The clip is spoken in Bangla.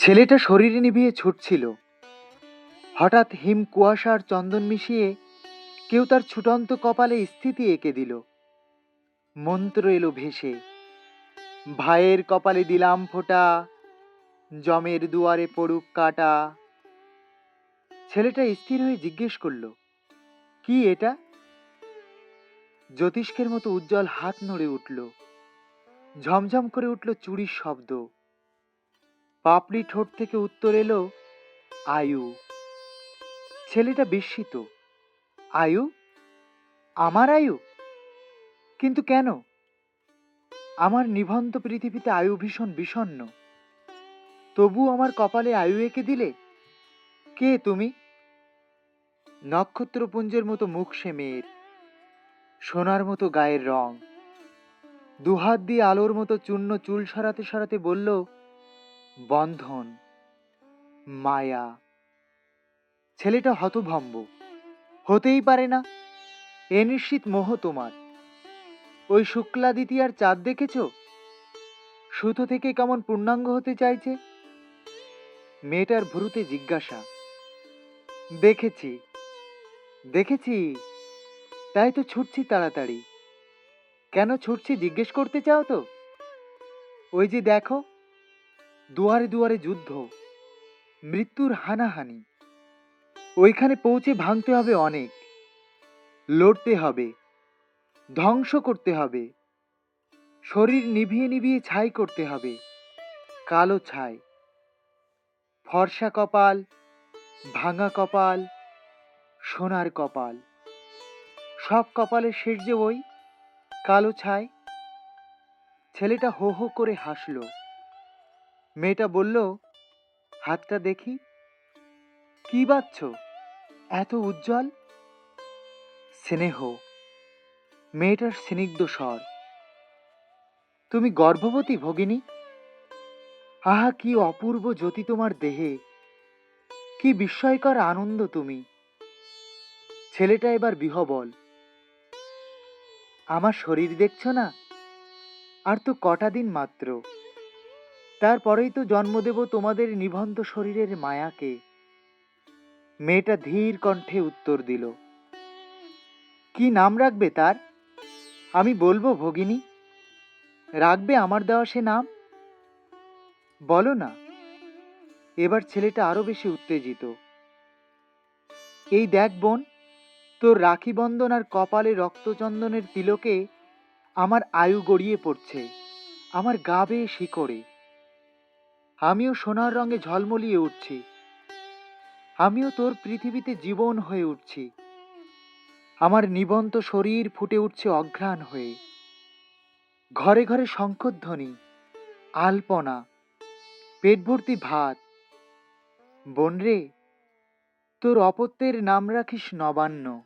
ছেলেটা শরীরে নিভিয়ে ছুটছিল। হঠাৎ হিম কুয়াশার চন্দন মিশিয়ে কেউ তার ছুটন্ত কপালে স্থিতি এঁকে দিল। মন্ত্র এলো ভেসে। ভাইয়ের কপালে দিলাম ফোঁটা, জমের দুয়ারে পড়ুক কাটা। ছেলেটা স্থির হয়ে জিজ্ঞেস করল, কি এটা? জ্যোতিষ্কের মতো উজ্জ্বল হাত নড়ে উঠল। ঝমঝম করে উঠল চুরির শব্দ। পাপড়ি ঠোঁট থেকে উত্তর এলো, আয়ু, ছেলেটা বিস্মিত। আয়ু, আমার আয়ু? কিন্তু কেন? আমার নিভন্ত পৃথিবীতে আয়ু ভীষণ বিষণ্ণ। তবু আমার কপালে আয়ু এঁকে দিলে? কে তুমি? নক্ষত্রপুঞ্জের মতো মুখ সে মেয়ের, সোনার মতো গায়ের রং। দুহাত দিয়ে আলোর মতো চূর্ণ চুল সরাতে সরাতে বলল বন্ধন, মায়া। ছেলেটা হতভম্ব। হতেই পারে না। এ নিশ্চিত মোহ তোমার। ওই শুক্লা দ্বিতীয়ার চাঁদ দেখেছ? সুতো থেকে কেমন পূর্ণাঙ্গ হতে চাইছে? মেয়েটার ভ্রুতে জিজ্ঞাসা। দেখেছি। দেখেছি। তাই তো ছুটছি তাড়াতাড়ি। কেন ছুটছি জিজ্ঞেস করতে চাও তো? ওই যে দেখো দুয়ারে দুয়ারে যুদ্ধ, মৃত্যুর হানাহানি। ওইখানে পৌঁছে ভাঙতে হবে অনেক, লড়তে হবে, ধ্বংস করতে হবে, শরীর নিভিয়ে নিভিয়ে ছাই করতে হবে, কালো ছাই। ফর্সা কপাল, ভাঙা কপাল, সোনার কপাল। সব কপালের শেষ যে ওই কালো ছাই। ছেলেটা হো হো করে হাসল। মেয়েটা বলল, হাতটা দেখি। কি বাচ্চ? এত উজ্জ্বল? স্নেহ। মেয়েটার স্নিগ্ধ স্বর। তুমি গর্ভবতী ভগিনী? আহা, কি অপূর্ব জ্যোতি তোমার দেহে। কি বিস্ময়কর আনন্দ তুমি। ছেলেটা এবার বিহবল। আমার শরীর দেখছ না? আর তো কটা দিন মাত্র। তারপরেই তো জন্ম দেব তোমাদের নিভন্ত শরীরের মায়াকে। মেয়েটা ধীর কণ্ঠে উত্তর দিল, কি নাম রাখবে তার? আমি বলব ভগিনী। রাখবে আমার দেওয়া সে নাম? বলো না। এবার ছেলেটা আরও বেশি উত্তেজিত, এই দেখ বোন, তোর রাখি বন্ধন আর কপালে রক্তচন্দনের তিলকে আমার আয়ু গড়িয়ে পড়ছে, আমার গা বেয়ে শিকড়ে। আমিও সোনার রঙে ঝলমলিয়ে উঠছি। আমিও তোর পৃথিবীতে জীবন হয়ে উঠছি। আমার নিবন্ত শরীর ফুটে উঠছে অঘ্রাণ হয়ে। ঘরে ঘরে শঙ্খধ্বনি, আলপনা পেট ভর্তি ভাত। বোন রে তোর অপত্যের নাম রাখিস নবান্ন।